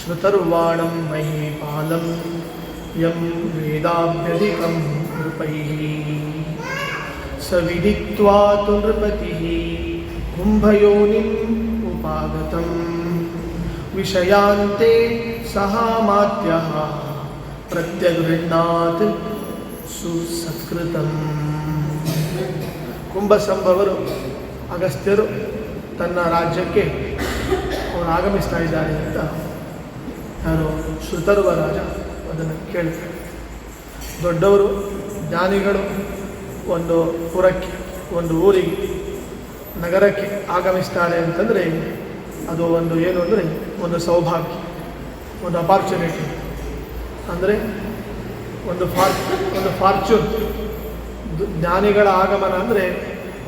श्रुतर्वाणं महीपालं यं वेदाभ्यधिकं नृपैः स विदित्वा तु नृपतिः कुम्भयोनिम् उपागतम् विषयान्ते सहामात्यः ಪ್ರತ್ಯಗೃಹ್ಣಾತ್ ಸುಸತ್ಕೃತಂ ಕುಂಭಸಂಭವರು ಅಗಸ್ತ್ಯರು ತನ್ನ ರಾಜ್ಯಕ್ಕೆ ಅವರು ಆಗಮಿಸ್ತಾ ಇದ್ದಾರೆ ಅಂತ ಯಾರು ಶ್ರುತರುವ ರಾಜ, ಅದನ್ನು ಕೇಳ್ತಾರೆ ದೊಡ್ಡವರು, ಜ್ಞಾನಿಗಳು, ಒಂದು ಪುರಕ್ಕೆ, ಒಂದು ಊರಿಗೆ, ನಗರಕ್ಕೆ ಆಗಮಿಸ್ತಾರೆ ಅಂತಂದರೆ ಅದು ಒಂದು ಏನು ಅಂದರೆ ಒಂದು ಸೌಭಾಗ್ಯ, ಒಂದು ಅಪಾರ್ಚುನಿಟಿ ಅಂದರೆ ಒಂದು ಫಾರ್ ಒಂದು ಫಾರ್ಚೂನ್ ಜ್ಞಾನಿಗಳ ಆಗಮನ ಅಂದರೆ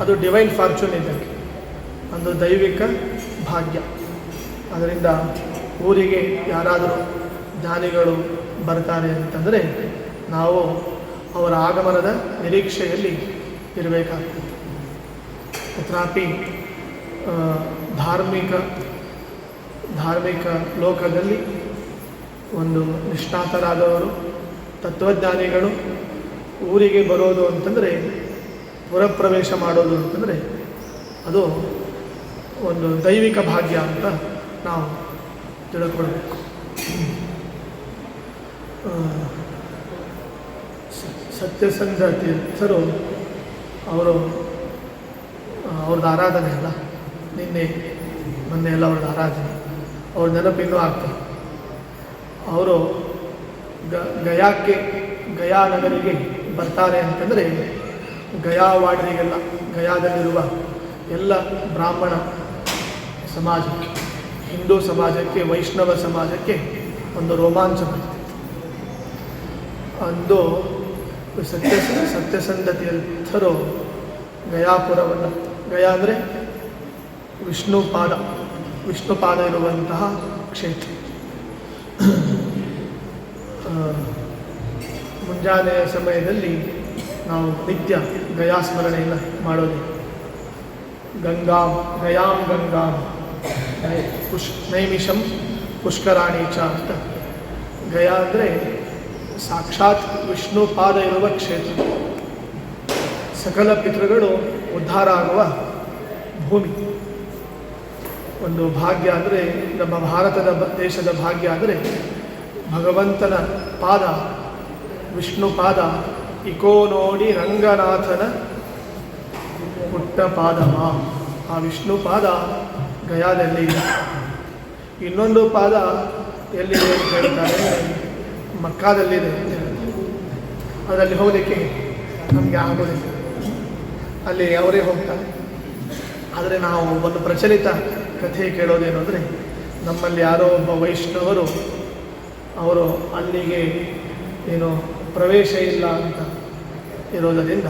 ಅದು ಡಿವೈನ್ ಫಾರ್ಚೂನ್ ಇದ್ದಕ್ಕೆ ಒಂದು ದೈವಿಕ ಭಾಗ್ಯ. ಅದರಿಂದ ಊರಿಗೆ ಯಾರಾದರೂ ಜ್ಞಾನಿಗಳು ಬರ್ತಾರೆ ಅಂತಂದರೆ ನಾವು ಅವರ ಆಗಮನದ ನಿರೀಕ್ಷೆಯಲ್ಲಿ ಇರಬೇಕಾಗ್ತದೆ. ತಥಾಪಿ ಧಾರ್ಮಿಕ ಧಾರ್ಮಿಕ ಲೋಕದಲ್ಲಿ ಒಂದು ನಿಷ್ಣಾತರಾದವರು, ತತ್ವಜ್ಞಾನಿಗಳು ಊರಿಗೆ ಬರೋದು ಅಂತಂದರೆ ಪುರಪ್ರವೇಶ ಮಾಡೋದು ಅಂತಂದರೆ ಅದು ಒಂದು ದೈವಿಕ ಭಾಗ್ಯ ಅಂತ ನಾವು ತಿಳ್ಕೊಳ್ಬೇಕು ಸತ್ಯ ಸ- ಸತ್ಯಸಂಧ ತೀರ್ಥರು ಅವರು ಅವ್ರದ್ದು ಆರಾಧನೆ ಅಲ್ಲ. ನಿನ್ನೆ, ಮೊನ್ನೆ ಎಲ್ಲ ಅವ್ರದ್ದು ಆರಾಧನೆ. ಅವ್ರ ನೆನಪಿನ್ನೂ ಆಗ್ತದೆ ಅವರು ಗ, ಗಯಾಕ್ಕೆ, ಗಯಾ ನಗರಿಗೆ ಬರ್ತಾರೆ ಅಂತಂದರೆ ಗಯಾ ವಾಡರಿಗೆಲ್ಲ ಗಯಾದಲ್ಲಿರುವ ಎಲ್ಲ ಬ್ರಾಹ್ಮಣ ಸಮಾಜಕ್ಕೆ. ಹಿಂದೂ ಸಮಾಜಕ್ಕೆ, ವೈಷ್ಣವ ಸಮಾಜಕ್ಕೆ ಒಂದು ರೋಮಾಂಚ ಅಂದು ಸತ್ಯ ಸತ್ಯಸಂಧ ತೀರ್ಥರು ಗಯಾಪುರವನ್ನು, ಗಯಾ ಅಂದರೆ ವಿಷ್ಣುಪಾದ ವಿಷ್ಣುಪಾದ ಇರುವಂತಹ ಕ್ಷೇತ್ರ. ಮುಂಜಾನೆಯ ಸಮಯದಲ್ಲಿ ನಾವು ನಿತ್ಯ ಗಯಾ ಸ್ಮರಣೆಯನ್ನು ಮಾಡೋದು. ಗಂಗಾಂ, ಗಯಾಂ ಗಂಗಾಂ. ಪುಷ್ ನೈಮಿಷಂ ಪುಷ್ಕರಾಣಿ ಚ ಅಂತ. ಗಯಾ ಅಂದರೆ ಸಾಕ್ಷಾತ್ ವಿಷ್ಣು ಪಾದ ಇರುವ ಕ್ಷೇತ್ರ. ಸಕಲ ಪಿತೃಗಳು ಉದ್ಧಾರ ಆಗುವ ಭೂಮಿ. ಒಂದು ಭಾಗ್ಯ ಅಂದರೆ ನಮ್ಮ ಭಾರತದ ದೇಶದ ಭಾಗ್ಯ ಅಂದರೆ ಭಗವಂತನ ಪಾದ ವಿಷ್ಣು ಪಾದ ಇಕೋ ನೋಡಿ ರಂಗನಾಥನ ಪುಟ್ಟ ಪಾದವ. ಆ ವಿಷ್ಣು ಪಾದ ಗಯಾದಲ್ಲಿ ಇನ್ನೊಂದು ಪಾದ ಎಲ್ಲಿದೆ ಅಂತ ಹೇಳ್ತಾರೆ, ಮಕ್ಕಾದಲ್ಲಿದೆ. ಅದರಲ್ಲಿ ಹೋಗಲಿಕ್ಕೆ ನಮಗೆ ಆಗೋದಿಲ್ಲ. ಅಲ್ಲಿ ಅವರೇ ಹೋಗ್ತಾರೆ. ಆದರೆ ನಾವು ಒಂದು ಪ್ರಚಲಿತ ಕಥೆ ಕೇಳೋದೇನು ಅಂದರೆ, ನಮ್ಮಲ್ಲಿ ಯಾರೋ ಒಬ್ಬ ವೈಷ್ಣವರು, ಅವರು ಅಲ್ಲಿಗೆ ಏನು ಪ್ರವೇಶ ಇಲ್ಲ ಅಂತ ಇರೋದರಿಂದ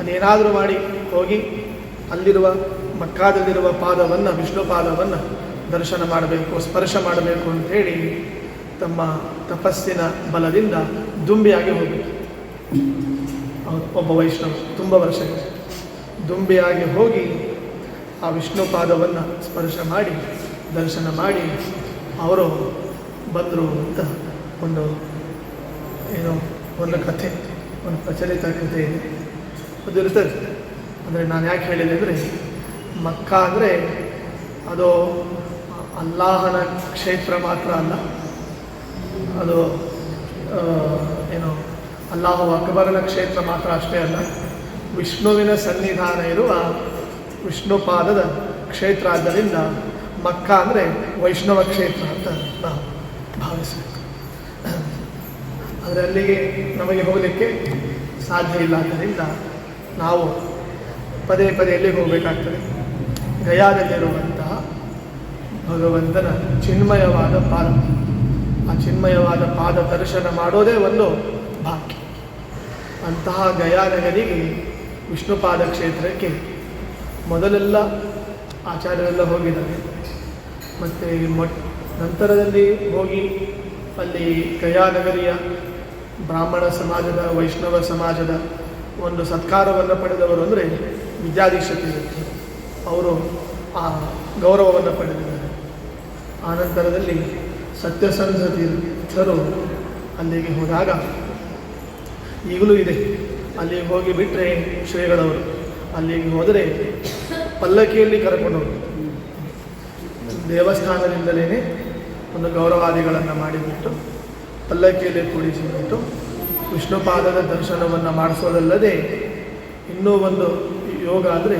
ಅದೇನಾದರೂ ಮಾಡಿ ಹೋಗಿ ಅಲ್ಲಿರುವ ಮಕ್ಕಾದಲ್ಲಿರುವ ಪಾದವನ್ನು, ವಿಷ್ಣು ಪಾದವನ್ನು ದರ್ಶನ ಮಾಡಬೇಕು, ಸ್ಪರ್ಶ ಮಾಡಬೇಕು ಅಂತೇಳಿ ತಮ್ಮ ತಪಸ್ಸಿನ ಬಲದಿಂದ ದುಂಬಿಯಾಗಿ ಹೋಗಿತ್ತು ಹೌದು, ಒಬ್ಬ ವೈಷ್ಣವ, ತುಂಬ ವರ್ಷಗಳು ದುಂಬಿಯಾಗಿ ಹೋಗಿ ಆ ವಿಷ್ಣು ಪಾದವನ್ನು ಸ್ಪರ್ಶ ಮಾಡಿ, ದರ್ಶನ ಮಾಡಿ, ಅವರು ಬಂದರು ಅಂತ ಒಂದು ಏನು ಒಂದು ಕಥೆ, ಒಂದು ಪ್ರಚಲಿತ ಕಥೆ ಇದೆ. ಅದು ಇರ್ತದೆ. ಅಂದರೆ ನಾನು ಯಾಕೆ ಹೇಳಿದೆ ಅಂದರೆ, ಮಕ್ಕ ಅಂದರೆ ಅದು ಅಲ್ಲಾಹನ ಕ್ಷೇತ್ರ ಮಾತ್ರ ಅಲ್ಲ. ಅದು ಏನು, ಅಲ್ಲಾಹು ಅಕ್ಬರನ ಕ್ಷೇತ್ರ ಮಾತ್ರ ಅಷ್ಟೇ ಅಲ್ಲ. ವಿಷ್ಣುವಿನ ಸನ್ನಿಧಾನ ಇರುವ ವಿಷ್ಣು ಪಾದದ ಕ್ಷೇತ್ರ ಆದ್ದರಿಂದ ಮಕ್ಕ ಅಂದರೆ ವೈಷ್ಣವ ಕ್ಷೇತ್ರ ಅಂತ ನಾವು ಭಾವಿಸಬೇಕು. ಆದರೆ ಅಲ್ಲಿಗೆ ನಮಗೆ ಹೋಗಲಿಕ್ಕೆ ಸಾಧ್ಯ ಇಲ್ಲ. ಆದ್ದರಿಂದ ನಾವು ಪದೇ ಪದೇ ಎಲ್ಲಿಗೆ ಹೋಗಬೇಕಾಗ್ತದೆ? ಗಯಾದಲ್ಲಿರುವಂತಹ ಭಗವಂತನ ಚಿನ್ಮಯವಾದ ಪಾದ. ಆ ಚಿನ್ಮಯವಾದ ಪಾದ ದರ್ಶನ ಮಾಡೋದೇ ಒಂದು ಭಾಗ್ಯ. ಅಂತಹ ಗಯಾನಗರಿಗೆ ವಿಷ್ಣುಪಾದ ಕ್ಷೇತ್ರಕ್ಕೆ ಮೊದಲೆಲ್ಲ ಆಚಾರ್ಯರೆಲ್ಲ ಹೋಗಿದ್ದಾರೆ. ಮತ್ತು ಮೊಟ್ ನಂತರದಲ್ಲಿ ಹೋಗಿ ಅಲ್ಲಿ ಗಯಾನಗರಿಯ ಬ್ರಾಹ್ಮಣ ಸಮಾಜದ, ವೈಷ್ಣವ ಸಮಾಜದ ಒಂದು ಸತ್ಕಾರವನ್ನು ಪಡೆದವರು ಅಂದರೆ ವಿದ್ಯಾಧೀಶ ಅವರು ಆ ಗೌರವವನ್ನು ಪಡೆದಿದ್ದಾರೆ. ಆನಂತರದಲ್ಲಿ ಸತ್ಯಸಂಧ ತೀರ್ಥರು ಅಲ್ಲಿಗೆ ಹೋದಾಗ ಈಗಲೂ ಇದೆ. ಅಲ್ಲಿಗೆ ಹೋಗಿ ಬಿಟ್ಟರೆ ಶ್ರೀಗಳವರು, ಅಲ್ಲಿಗೆ ಹೋದರೆ ಪಲ್ಲಕ್ಕಿಯಲ್ಲಿ ಕರ್ಕೊಂಡು ದೇವಸ್ಥಾನದಿಂದಲೇ ಒಂದು ಗೌರವಾದಿಗಳನ್ನು ಮಾಡಿಬಿಟ್ಟು ಪಲ್ಲಕ್ಕಿಯಲ್ಲಿ ಕೂಡಿಸಿಬಿಟ್ಟು ವಿಷ್ಣುಪಾದದ ದರ್ಶನವನ್ನು ಮಾಡಿಸೋದಲ್ಲದೆ ಇನ್ನೂ ಒಂದು ಯೋಗ ಅಂದರೆ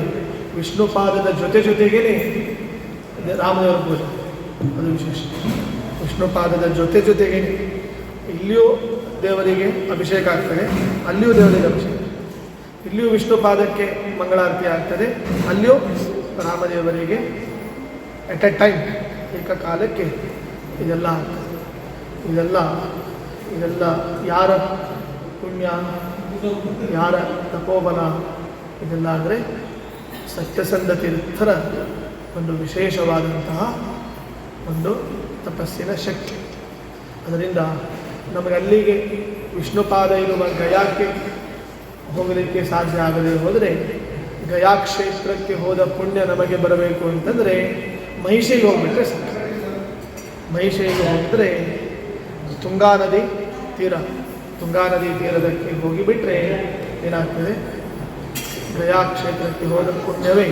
ವಿಷ್ಣುಪಾದದ ಜೊತೆ ಜೊತೆಗೇ ರಾಮದೇವರ ಪೂಜೆ. ಅದು ವಿಶೇಷ. ವಿಷ್ಣುಪಾದದ ಜೊತೆ ಜೊತೆಗೆ ಇಲ್ಲಿಯೂ ದೇವರಿಗೆ ಅಭಿಷೇಕ ಆಗ್ತದೆ, ಅಲ್ಲಿಯೂ ದೇವರಿಗೆ ಅಭಿಷೇಕ. ಇಲ್ಲಿಯೂ ವಿಷ್ಣುಪಾದಕ್ಕೆ ಮಂಗಳಾರತಿ ಆಗ್ತದೆ, ಅಲ್ಲಿಯೂ ರಾಮದೇವರಿಗೆ ಎಟ್ ಎ ಟೈಮ್ ಏಕಕಾಲಕ್ಕೆ ಇದೆಲ್ಲ ಆಗ್ತದೆ. ಇದೆಲ್ಲ ಇದೆಲ್ಲ ಯಾರ ಪುಣ್ಯ, ಯಾರ ತಪೋಬಲ? ಇದೆಲ್ಲ ಆದರೆ ಸತ್ಯಸಂಧ ತೀರ್ಥರ ಒಂದು ವಿಶೇಷವಾದಂತಹ ಒಂದು ತಪಸ್ಸಿನ ಶಕ್ತಿ. ಅದರಿಂದ ನಮಗೆ ಅಲ್ಲಿಗೆ ವಿಷ್ಣುಪಾದ ಇರುವ ಗಯಾಕ್ಕೆ ಹೋಗಲಿಕ್ಕೆ ಸಾಧ್ಯ ಆಗದೆ ಹೋದರೆ ಗಯಾ ಕ್ಷೇತ್ರಕ್ಕೆ ಹೋದ ಪುಣ್ಯ ನಮಗೆ ಬರಬೇಕು ಅಂತಂದರೆ ಮಹಿಷೆಗೆ ಹೋಗ್ಬಿಟ್ರೆ ಸಾಕು. ಮಹಿಷಿಗೆ ಹೋಗಿದ್ರೆ ತುಂಗಾ ನದಿ ತೀರ, ತುಂಗಾ ನದಿ ತೀರದಕ್ಕೆ ಹೋಗಿಬಿಟ್ರೆ ಏನಾಗ್ತದೆ? ಗಯಾ ಕ್ಷೇತ್ರಕ್ಕೆ ಹೋದ ಪುಣ್ಯವೇ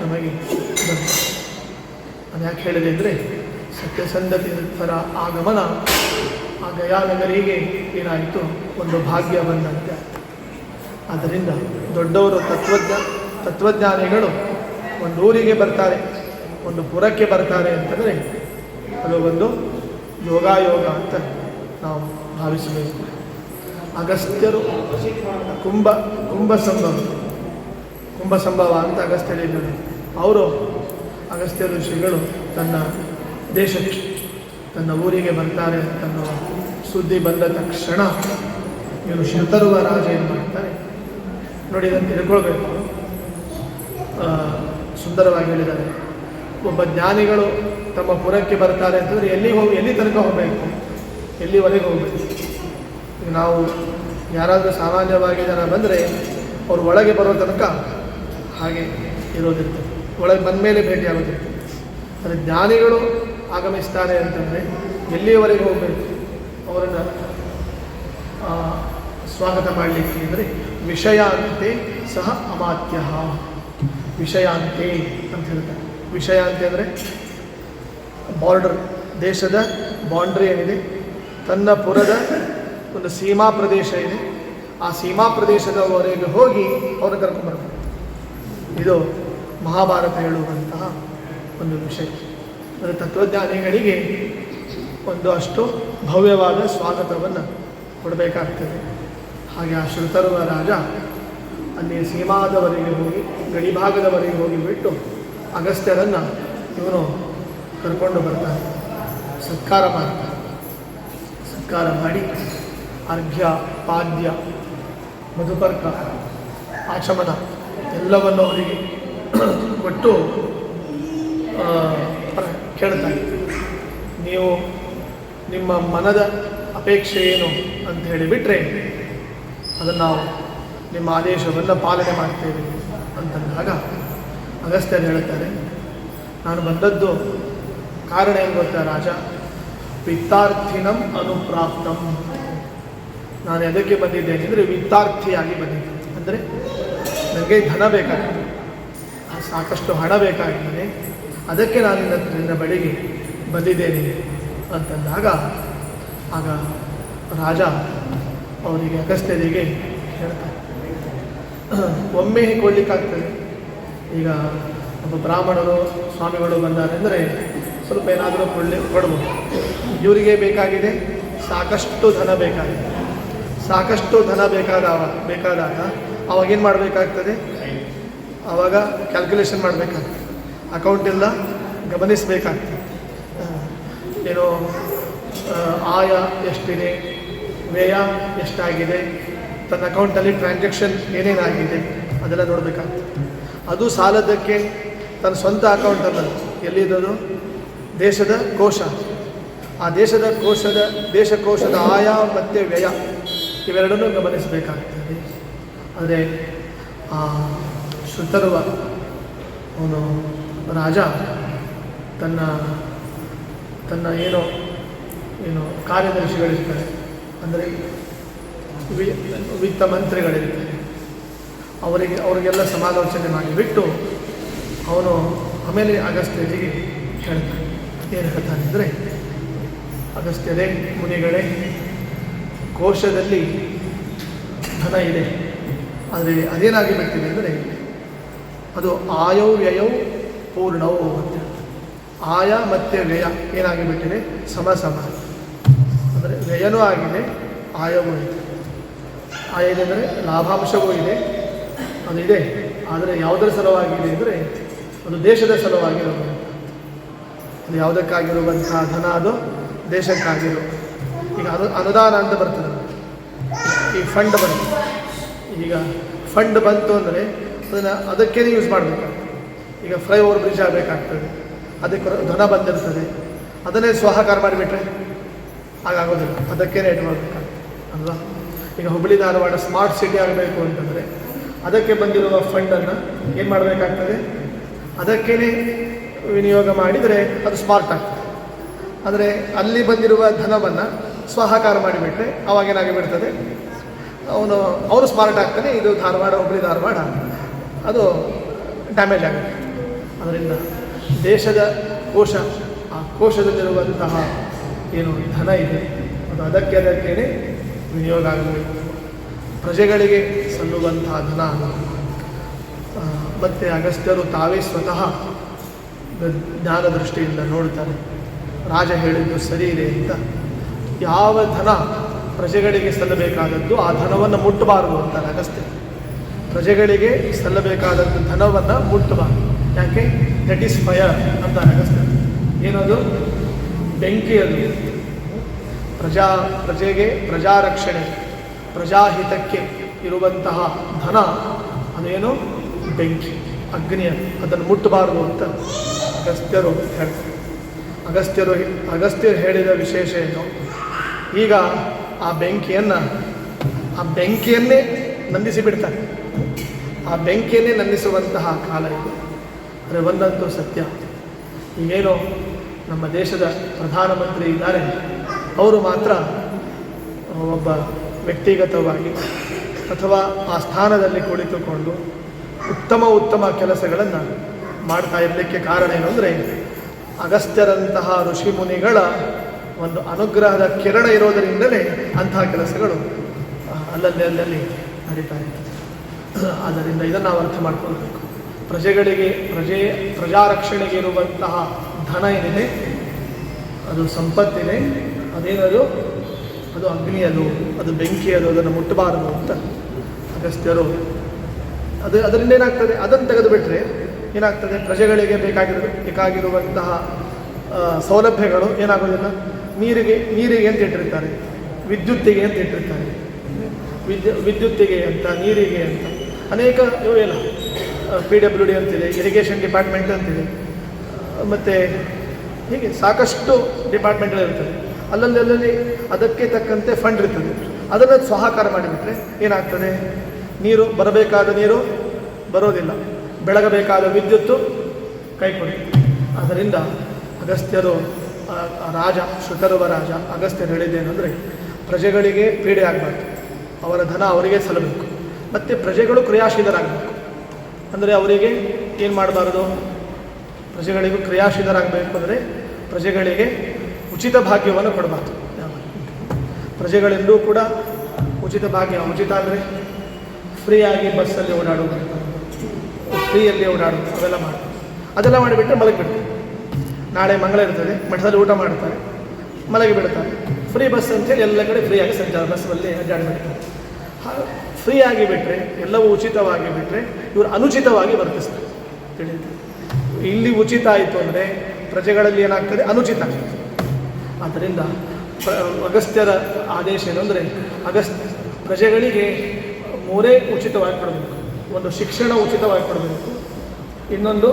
ನಮಗೆ ಬರ್ತದೆ. ಅದು ಯಾಕೆ ಹೇಳಿದೆ ಅಂದರೆ ಸತ್ಯಸಂಧ ತೀರ್ಥರ ಆಗಮನ ಆ ಗಯಾನಗರಿಗೆ ಏನಾಯಿತು? ಒಂದು ಭಾಗ್ಯ ಬಂದಂತೆ. ಆದ್ದರಿಂದ ದೊಡ್ಡವರು ತತ್ವಜ್ಞ, ತತ್ವಜ್ಞಾನಿಗಳು ಒಂದು ಊರಿಗೆ ಬರ್ತಾರೆ, ಒಂದು ಪುರಕ್ಕೆ ಬರ್ತಾರೆ ಅಂತಂದರೆ ಅದು ಒಂದು ಯೋಗಾಯೋಗ ಅಂತ ನಾವು ಭಾವಿಸಬೇಕು. ಅಗಸ್ತ್ಯರು ಕುಂಭ ಕುಂಭ ಸಂಭವ ಕುಂಭ ಸಂಭವ ಅಂತ ಅಗಸ್ತ್ಯರಿದ್ದರು ಅವರು ಅಗಸ್ತ್ಯ ಋಷಿಗಳು ತನ್ನ ದೇಶಕ್ಕೆ ತನ್ನ ಊರಿಗೆ ಬರ್ತಾರೆ, ತನ್ನ ಸುದ್ದಿ ಬಂದ ತಕ್ಷಣ ಇವರು ಶತರುವ ರಾಜ ಏನು ಮಾಡ್ತಾರೆ? ನೋಡಿ, ಇದನ್ನು ತಿಳ್ಕೊಳ್ಬೇಕು. ಸುಂದರವಾಗಿ ಹೇಳಿದ್ದಾರೆ. ಒಬ್ಬ ಜ್ಞಾನಿಗಳು ತಮ್ಮ ಪುರಕ್ಕೆ ಬರ್ತಾರೆ ಅಂತಂದರೆ ಎಲ್ಲಿ ಹೋಗಿ, ಎಲ್ಲಿ ತನಕ ಹೋಗಬೇಕು? ಎಲ್ಲಿವರೆಗೆ ಹೋಗಬೇಕು? ನಾವು ಯಾರಾದರೂ ಸಾಮಾನ್ಯವಾಗಿ ಜನ ಬಂದರೆ ಅವ್ರು ಒಳಗೆ ಬರೋ ತನಕ ಹಾಗೆ ಇರೋದಿರ್ತದೆ. ಒಳಗೆ ಬಂದ ಮೇಲೆ ಭೇಟಿ ಆಗೋದಿರ್ತದೆ ಆದರೆ ಜ್ಞಾನಿಗಳು ಆಗಮಿಸ್ತಾರೆ ಅಂತಂದರೆ ಎಲ್ಲಿಯವರೆಗೆ ಹೋಗಬೇಕು? ಅವರನ್ನು ಸ್ವಾಗತ ಮಾಡಲಿಕ್ಕೆ ಅಂದರೆ ವಿಷಯಾಂತೆ ಸಹ ಅಮಾತ್ಯ. ವಿಷಯಾಂತೆ ಅಂತ ಹೇಳ್ತಾರೆ. ವಿಷಯಾಂತೆ ಅಂದರೆ ಬಾರ್ಡರ್ ದೇಶದ ಬೌಂಡ್ರಿ ಏನಿದೆ? ತನ್ನ ಪುರದ ಒಂದು ಸೀಮಾ ಪ್ರದೇಶ ಇದೆ. ಆ ಸೀಮಾ ಪ್ರದೇಶದವರೆಗೆ ಹೋಗಿ ಅವ್ರನ್ನ ಕರ್ಕೊಂಡ್ಬರ್ತಾರೆ ಇದು ಮಹಾಭಾರತ ಹೇಳುವಂತಹ ಒಂದು ವಿಷಯ. ತತ್ವಜ್ಞಾನಿಗಳಿಗೆ ಒಂದು ಅಷ್ಟು ಭವ್ಯವಾದ ಸ್ವಾಗತವನ್ನು ಕೊಡಬೇಕಾಗ್ತದೆ. ಹಾಗೆ ಆ ಶ್ರುತರುವ ರಾಜ ಅಲ್ಲಿ ಸೀಮಾದವರೆಗೆ ಹೋಗಿ, ಗಡಿಭಾಗದವರೆಗೆ ಹೋಗಿ ಬಿಟ್ಟು ಅಗಸ್ತ್ಯರನ್ನು ಇವನು ಕರ್ಕೊಂಡು ಬರ್ತಾನೆ. ಸತ್ಕಾರ ಮಾಡ್ತಾನೆ. ಸತ್ಕಾರ ಮಾಡಿ ಅರ್ಘ್ಯ, ಪಾದ್ಯ, ಮಧುಪರ್ಕ, ಆಚಮನ ಎಲ್ಲವನ್ನು ಅವರಿಗೆ ಕೊಟ್ಟು ಕೇಳ್ತಾನೆ. ನೀವು ನಿಮ್ಮ ಮನದ ಅಪೇಕ್ಷೆ ಏನು ಅಂತ ಹೇಳಿಬಿಟ್ರೆ ಅದನ್ನು ನಾವು ನಿಮ್ಮ ಆದೇಶವನ್ನು ಪಾಲನೆ ಮಾಡ್ತೇವೆ ಅಂತಂದಾಗ ಅಗಸ್ತ್ಯರು ಹೇಳ್ತಾರೆ, ನಾನು ಬಂದದ್ದು ಕಾರಣ ಏನು ಗೊತ್ತಾ ರಾಜ? ವಿತ್ತಾರ್ಥಿನಂ ಅನುಪ್ರಾಪ್ತಂ. ನಾನು ಎದಕ್ಕೆ ಬಂದಿದ್ದೇನೆ ಅಂದರೆ ವಿತ್ತಾರ್ಥಿಯಾಗಿ ಬಂದಿದ್ದೆ. ಅಂದರೆ ನನಗೆ ಧನ ಬೇಕಾಗಿದೆ ಸಾಕಷ್ಟು ಹಣ ಬೇಕಾಗ್ತದೆ ಅದಕ್ಕೆ ನಾನು ನಿನ್ನ ಬಳಿಗೆ ಬಂದಿದ್ದೇನೆ ಅಂತಂದಾಗ, ಆಗ ರಾಜ ಅವರಿಗೆ ಅಗಸ್ತ್ಯರಿಗೆ ಹೇಳ್ತಾರೆ ಒಮ್ಮೆ ಕೊಡ್ಲಿಕ್ಕಾಗ್ತದೆ ಈಗ ಒಬ್ಬ ಬ್ರಾಹ್ಮಣರು, ಸ್ವಾಮಿಗಳು ಬಂದಾರೆ ಅಂದರೆ ಸ್ವಲ್ಪ ಏನಾದರೂ ಕೊಡಲಿ ಕೊಡ್ಬೋದು. ಇವರಿಗೆ ಬೇಕಾಗಿದೆ ಸಾಕಷ್ಟು ಧನ ಬೇಕಾಗಿದೆ. ಸಾಕಷ್ಟು ಧನ ಬೇಕಾದ ಬೇಕಾದಾಗ ಅವಾಗೇನು ಮಾಡಬೇಕಾಗ್ತದೆ? ಆವಾಗ ಕ್ಯಾಲ್ಕುಲೇಷನ್ ಮಾಡಬೇಕಾಗ್ತದೆ. ಅಕೌಂಟ್ ಎಲ್ಲ ಗಮನಿಸಬೇಕಾಗ್ತದೆ. ಏನು ಆಯ ಎಷ್ಟಿದೆ, ವ್ಯಯ ಎಷ್ಟಾಗಿದೆ, ತನ್ನ ಅಕೌಂಟಲ್ಲಿ ಟ್ರಾನ್ಸಾಕ್ಷನ್ ಏನೇನಾಗಿದೆ ಅದೆಲ್ಲ ನೋಡಬೇಕಾಗ್ತದೆ. ಅದು ಸಾಲದಕ್ಕೆ ತನ್ನ ಸ್ವಂತ ಅಕೌಂಟಲ್ಲ ಎಲ್ಲಿದ್ದದು? ದೇಶದ ಕೋಶ. ಆ ದೇಶದ ಕೋಶದ, ದೇಶಕೋಶದ ಆಯ ಮತ್ತು ವ್ಯಯ ಇವೆರಡನ್ನೂ ಗಮನಿಸಬೇಕಾಗ್ತದೆ. ಆದರೆ ಆ ಶ್ರುತರುವ ಅವನು ರಾಜ, ತನ್ನ ತನ್ನ ಏನೋ, ಏನು ಕಾರ್ಯದರ್ಶಿಗಳಿರ್ತಾರೆ ಅಂದರೆ ವಿತ್ತ ಮಂತ್ರಿಗಳಿರ್ತಾರೆ. ಅವರಿಗೆ, ಅವರಿಗೆಲ್ಲ ಸಮಾಲೋಚನೆ ಮಾಡಿಬಿಟ್ಟು ಅವನು ಆಮೇಲೆ ಅಗಸ್ತ್ಯರಿಗೆ ಹೇಳ್ತಾನೆ. ಏನು ಹೇಳ್ತಾನೆ ಅಂದರೆ, ಅಗಸ್ತ್ಯರೇ, ಮುನಿಗಳೇ, ಕೋಶದಲ್ಲಿ ಧನ ಇದೆ. ಆದರೆ ಅದೇನಾಗಿ ಬಿಡ್ತೀವಿ ಅಂದರೆ, ಅದು ಆಯೋ ಪೂರ್ಣವು ಅಂತ ಆಯ ಮತ್ತು ವ್ಯಯ ಏನಾಗಿಬಿಟ್ಟಿದೆ? ಸಮ ಸಮ ಅಂದರೆ ವ್ಯಯನೂ ಆಗಿದೆ, ಆಯವೂ ಇದೆ. ಆಯ ಇದೆ ಅಂದರೆ ಲಾಭಾಂಶವೂ ಇದೆ, ಅದು ಇದೆ. ಆದರೆ ಯಾವುದರ ಸಲುವಾಗಿದೆ ಅಂದರೆ ಅದು ದೇಶದ ಸಲುವಾಗಿರುವಂಥ ಅದು ಯಾವುದಕ್ಕಾಗಿರುವಂಥ ಧನ, ಅದು ದೇಶಕ್ಕಾಗಿರೋ. ಈಗ ಅನು, ಅನುದಾನ ಅಂತ ಬರ್ತದೆ. ಈ ಫಂಡ್ ಬಂತು. ಈಗ ಫಂಡ್ ಬಂತು ಅಂದರೆ ಅದನ್ನು ಅದಕ್ಕೇನೆ ಯೂಸ್ ಮಾಡಬೇಕಾಗ್ತದೆ ಈಗ ಫ್ಲೈ ಓವರ್ ಬ್ರಿಡ್ಜ್ ಆಗಬೇಕಾಗ್ತದೆ. ಅದಕ್ಕೆ ಧನ ಬಂದಿರ್ತದೆ. ಅದನ್ನೇ ಸ್ವಹಕಾರ ಮಾಡಿಬಿಟ್ರೆ ಹಾಗಾಗೋದಿಲ್ಲ. ಅದಕ್ಕೇನೆ ರೇಟ್ ಮಾಡಬೇಕಾಗ್ತದೆ. ಅಲ್ವಾ? ಈಗ ಹುಬ್ಬಳ್ಳಿ ಧಾರವಾಡ ಸ್ಮಾರ್ಟ್ ಸಿಟಿ ಆಗಬೇಕು ಅಂತಂದರೆ ಅದಕ್ಕೆ ಬಂದಿರುವ ಫಂಡನ್ನು ಏನು ಮಾಡಬೇಕಾಗ್ತದೆ? ಅದಕ್ಕೇ ವಿನಿಯೋಗ ಮಾಡಿದರೆ ಅದು ಸ್ಮಾರ್ಟ್ ಆಗ್ತದೆ. ಆದರೆ ಅಲ್ಲಿ ಬಂದಿರುವ ಧನವನ್ನು ಸ್ವಹಕಾರ ಮಾಡಿಬಿಟ್ರೆ ಅವಾಗೇನಾಗಿ ಬಿಡ್ತದೆ ಅವನು ಅವರು ಸ್ಮಾರ್ಟ್ ಆಗ್ತಾನೆ. ಇದು ಧಾರವಾಡ ಹುಬ್ಬಳ್ಳಿ ಧಾರವಾಡ. ಅದು ಡ್ಯಾಮೇಜ್ ಆಗುತ್ತೆ. ಅದರಿಂದ ದೇಶದ ಕೋಶ, ಆ ಕೋಶದಲ್ಲಿರುವಂತಹ ಏನು ಧನ ಇದೆ, ಅದು ಅದಕ್ಕೆ ಅದಕ್ಕೇನೆ ವಿನಿಯೋಗ ಆಗಬೇಕು. ಪ್ರಜೆಗಳಿಗೆ ಸಲ್ಲುವಂತಹ ಧನ ಮತ್ತು ಅಗಸ್ತ್ಯರು ತಾವೇ ಸ್ವತಃ ಜ್ಞಾನ ದೃಷ್ಟಿಯಿಂದ ನೋಡ್ತಾರೆ. ರಾಜ ಹೇಳಿದ್ದು ಸರಿ ಇದೆ ಅಂತ. ಯಾವ ಧನ ಪ್ರಜೆಗಳಿಗೆ ಸಲ್ಲಬೇಕಾದದ್ದು ಆ ಧನವನ್ನು ಮುಟ್ಟಬಾರದು ಅಂತಾರೆ ಅಗಸ್ತ್ಯ ಪ್ರಜೆಗಳಿಗೆ ಸಲ್ಲಬೇಕಾದದ್ದು ಧನವನ್ನು ಮುಟ್ಟಬಾರದು. ಯಾಕೆ? ದಟ್ ಈಸ್ ಫಯರ್ ಅಂತ ಅನ್ನಿಸ್ತದೆ ಏನದು? ಬೆಂಕಿ ಅದು. ಪ್ರಜಾ, ಪ್ರಜೆಗೆ ಪ್ರಜಾರಕ್ಷಣೆ ಪ್ರಜಾಹಿತಕ್ಕೆ ಇರುವಂತಹ ಧನ, ಅದೇನು? ಬೆಂಕಿ, ಅಗ್ನಿಯ ಅದು ಅದನ್ನು ಮುಟ್ಟಬಾರದು ಅಂತ ಅಗಸ್ತ್ಯರು ಹೇಳ್ತಾರೆ ಅಗಸ್ತ್ಯರು ಅಗಸ್ತ್ಯರು ಹೇಳಿದ ವಿಶೇಷ ಏನು? ಈಗ ಆ ಬೆಂಕಿಯನ್ನು, ಆ ಬೆಂಕಿಯನ್ನೇ ನಂದಿಸಿ ಬಿಡ್ತಾರೆ ಆ ಬೆಂಕಿಯನ್ನೇ ನಂದಿಸುವಂತಹ ಕಾಲ ಇದು. ಆದರೆ ಒಂದಂತೂ ಸತ್ಯ. ಈಗೇನೋ ನಮ್ಮ ದೇಶದ ಪ್ರಧಾನಮಂತ್ರಿ ಇದ್ದಾರೆ. ಅವರು ಮಾತ್ರ ಒಬ್ಬ ವ್ಯಕ್ತಿಗತವಾಗಿ ಅಥವಾ ಆ ಸ್ಥಾನದಲ್ಲಿ ಕುಳಿತುಕೊಂಡು ಉತ್ತಮ ಉತ್ತಮ ಕೆಲಸಗಳನ್ನು ಮಾಡ್ತಾ ಇರಲಿಕ್ಕೆ ಕಾರಣ ಏನು ಅಂದರೆ ಅಗಸ್ತ್ಯರಂತಹ ಋಷಿ ಮುನಿಗಳ ಒಂದು ಅನುಗ್ರಹದ ಕಿರಣ ಇರೋದರಿಂದಲೇ ಅಂತಹ ಕೆಲಸಗಳು ಅಲ್ಲಲ್ಲಿ ಅಲ್ಲಲ್ಲಿ ನಡೀತಾ ಇರ್ತದೆ. ಆದ್ದರಿಂದ ಇದನ್ನು ನಾವು ಅರ್ಥ ಮಾಡ್ಕೊಳ್ಬೇಕು. ಪ್ರಜೆಗಳಿಗೆ, ಪ್ರಜೆ, ಪ್ರಜಾರಕ್ಷಣೆಗೆ ಇರುವಂತಹ ಧನ ಏನಿದೆ, ಅದು ಸಂಪತ್ತಿದೆ, ಅದೇನದು? ಅದು ಅಗ್ನಿ ಅದು ಅದು ಬೆಂಕಿ ಅದು ಅದನ್ನು ಮುಟ್ಟಬಾರದು ಅಂತ ಅಗಸ್ತ್ಯರು. ಅದು ಅದರಿಂದ ಏನಾಗ್ತದೆ? ಅದನ್ನು ತೆಗೆದುಬಿಟ್ರೆ ಏನಾಗ್ತದೆ? ಪ್ರಜೆಗಳಿಗೆ ಬೇಕಾಗಿರೋ, ಬೇಕಾಗಿರುವಂತಹ ಸೌಲಭ್ಯಗಳು ಏನಾಗೋದಿಲ್ಲ? ನೀರಿಗೆ ನೀರಿಗೆ ಅಂತ ಇಟ್ಟಿರ್ತಾರೆ. ವಿದ್ಯುತ್ತಿಗೆ ಅಂತ ಇಟ್ಟಿರ್ತಾರೆ. ವಿದ್ಯು, ವಿದ್ಯುತ್ತಿಗೆ ಅಂತ, ನೀರಿಗೆ ಅಂತ. ಅನೇಕ ಇವು ಇಲ್ಲ ಪಿ ಡಬ್ಲ್ಯೂ ಡಿ ಅಂತಿದೆ ಇರಿಗೇಷನ್ ಡಿಪಾರ್ಟ್ಮೆಂಟ್ ಅಂತಿದೆ. ಮತ್ತು ಹೀಗೆ ಸಾಕಷ್ಟು ಡಿಪಾರ್ಟ್ಮೆಂಟ್ಗಳಿರ್ತದೆ ಅಲ್ಲಲ್ಲಿ ಅದಕ್ಕೆ ತಕ್ಕಂತೆ ಫಂಡ್ ಇರ್ತದೆ. ಅದನ್ನು ಸಹಕಾರ ಮಾಡಿಬಿಟ್ರೆ ಏನಾಗ್ತದೆ? ನೀರು, ಬರಬೇಕಾದ ನೀರು ಬರೋದಿಲ್ಲ. ಬೆಳಗಬೇಕಾದ ವಿದ್ಯುತ್ತು ಕೈ ಕೊಡಿ ಆದ್ದರಿಂದ ಅಗಸ್ತ್ಯರು ರಾಜ ಶುಕರುವ ರಾಜ ಅಗಸ್ತ್ಯರು ಹೇಳಿದ್ದೇನೆಂದರೆ ಪ್ರಜೆಗಳಿಗೆ ಪೀಡೆ ಆಗಬಾರ್ದು. ಅವರ ಧನ ಅವರಿಗೆ ಸಲ್ಲಬೇಕು. ಮತ್ತು ಪ್ರಜೆಗಳು ಕ್ರಿಯಾಶೀಲರಾಗಬೇಕು. ಅಂದರೆ ಅವರಿಗೆ ಏನು ಮಾಡಬಾರ್ದು? ಪ್ರಜೆಗಳಿಗೂ ಕ್ರಿಯಾಶೀಲರಾಗಬೇಕು ಅಂದರೆ ಪ್ರಜೆಗಳಿಗೆ ಉಚಿತ ಭಾಗ್ಯವನ್ನು ಕೊಡಬಾರ್ದು. ಪ್ರಜೆಗಳೆಲ್ಲರೂ ಕೂಡ ಉಚಿತ ಭಾಗ್ಯ, ಉಚಿತ ಅಂದರೆ ಫ್ರೀಯಾಗಿ ಬಸ್ಸಲ್ಲಿ ಓಡಾಡೋದು ಫ್ರೀಯಲ್ಲಿ ಓಡಾಡೋದು ಅವೆಲ್ಲ ಮಾಡಿ ಅದೆಲ್ಲ ಮಾಡಿಬಿಟ್ಟು ಮಲಗಿಬಿಡ್ತಾರೆ. ನಾಳೆ ಮಂಗಳ ಇರ್ತದೆ, ಮಠದಲ್ಲಿ ಊಟ ಮಾಡ್ತಾರೆ ಮಲಗಿ ಬಿಡ್ತಾರೆ ಫ್ರೀ ಬಸ್ ಅಂತೇಳಿ ಎಲ್ಲ ಕಡೆ ಫ್ರೀಯಾಗಿ ಸಂಚಾರ ಬಸ್ಸಲ್ಲಿ ಅಡ್ಡಾಡಿಬಿಡ್ತಾರೆ ಫ್ರೀ ಆಗಿ ಬಿಟ್ಟರೆ ಎಲ್ಲವೂ ಉಚಿತವಾಗಿ ಬಿಟ್ಟರೆ ಇವರು ಅನುಚಿತವಾಗಿ ವರ್ತಿಸ್ತಾರೆ. ತಿಳಿಯುತ್ತೆ? ಇಲ್ಲಿ ಉಚಿತ ಆಯಿತು ಅಂದರೆ ಪ್ರಜೆಗಳಲ್ಲಿ ಏನಾಗ್ತದೆ? ಅನುಚಿತ ಆಗ್ತದೆ ಆದ್ದರಿಂದ ಅಗಸ್ತ್ಯರ ಆದೇಶ ಏನಂದರೆ ಅಗಸ್ತ್, ಪ್ರಜೆಗಳಿಗೆ ಮೂರೇ ಉಚಿತವಾಗಿ ಕೊಡಬೇಕು, ಒಂದು ಶಿಕ್ಷಣ ಉಚಿತವಾಗಿ ಕೊಡಬೇಕು, ಇನ್ನೊಂದು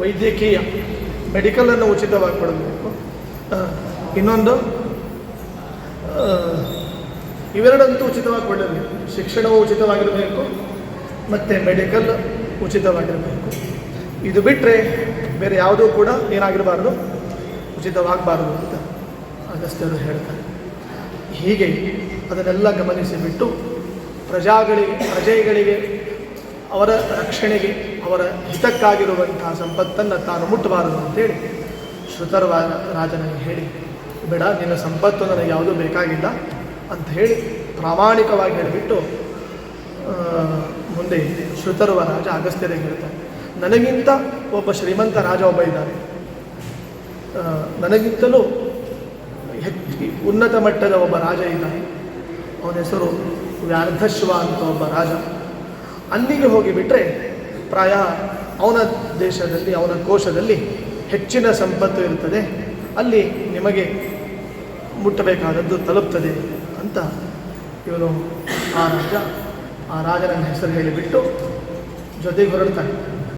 ವೈದ್ಯಕೀಯ, ಮೆಡಿಕಲನ್ನು ಉಚಿತವಾಗಿ ಕೊಡಬೇಕು ಇನ್ನೊಂದು ಇವೆರಡಂತೂ ಉಚಿತವಾಗಿ ಕೊಡಬೇಕು ಶಿಕ್ಷಣವು ಉಚಿತವಾಗಿರಬೇಕು. ಮತ್ತು ಮೆಡಿಕಲ್ ಉಚಿತವಾಗಿರಬೇಕು. ಇದು ಬಿಟ್ಟರೆ ಬೇರೆ ಯಾವುದೂ ಕೂಡ ಏನಾಗಿರಬಾರ್ದು? ಉಚಿತವಾಗಬಾರ್ದು ಅಂತ ಅಗಸ್ತ್ಯರು ಹೇಳ್ತಾರೆ. ಹೀಗೆ ಅದನ್ನೆಲ್ಲ ಗಮನಿಸಿಬಿಟ್ಟು ಪ್ರಜಾಗಳಿಗೆ, ಪ್ರಜೆಗಳಿಗೆ, ಅವರ ರಕ್ಷಣೆಗೆ, ಅವರ ಹಿತಕ್ಕಾಗಿರುವಂತಹ ಸಂಪತ್ತನ್ನು ತಾನು ಮುಟ್ಟಬಾರದು ಅಂತೇಳಿ ಶ್ರುತರ್ವ ರಾಜನಿಗೆ ಹೇಳಿ, ಬೇಡ, ನಿನ್ನ ಸಂಪತ್ತು ನನಗೆ ಯಾವುದೂ ಬೇಕಾಗಿಲ್ಲ. ಅಂತ ಹೇಳಿ ಪ್ರಾಮಾಣಿಕವಾಗಿ ಹೇಳಿಬಿಟ್ಟು ಮುಂದೆ ಶ್ರುತರುವ ರಾಜ ಅಗಸ್ತ್ಯರಿಗೆ ಹೇಳ್ತಾರೆ. ನನಗಿಂತ ಒಬ್ಬ ಶ್ರೀಮಂತ ರಾಜ ಒಬ್ಬ ಇದ್ದಾನೆ. ನನಗಿಂತಲೂ ಹೆಚ್ಚು ಉನ್ನತ ಮಟ್ಟದ ಒಬ್ಬ ರಾಜ ಇದ್ದಾನೆ. ಅವನ ಹೆಸರು ವ್ಯಾರ್ಧಶ್ವ ಅಂತ ಒಬ್ಬ ರಾಜ. ಅಲ್ಲಿಗೆ ಹೋಗಿಬಿಟ್ರೆ ಪ್ರಾಯ ಅವನ ದೇಶದಲ್ಲಿ, ಅವನ ಕೋಶದಲ್ಲಿ ಹೆಚ್ಚಿನ ಸಂಪತ್ತು ಇರುತ್ತದೆ ಅಲ್ಲಿ ನಿಮಗೆ ಮುಟ್ಟಬೇಕಾದದ್ದು ತಲುಪ್ತದೆ. ಅಂತ ಇವನು ಆ ರಾಜ ಆ ರಾಜನ ಹೆಸರು ಹೇಳಿಬಿಟ್ಟು ಜೊತೆಗೆ ಹೊರಡ್ತಾನೆ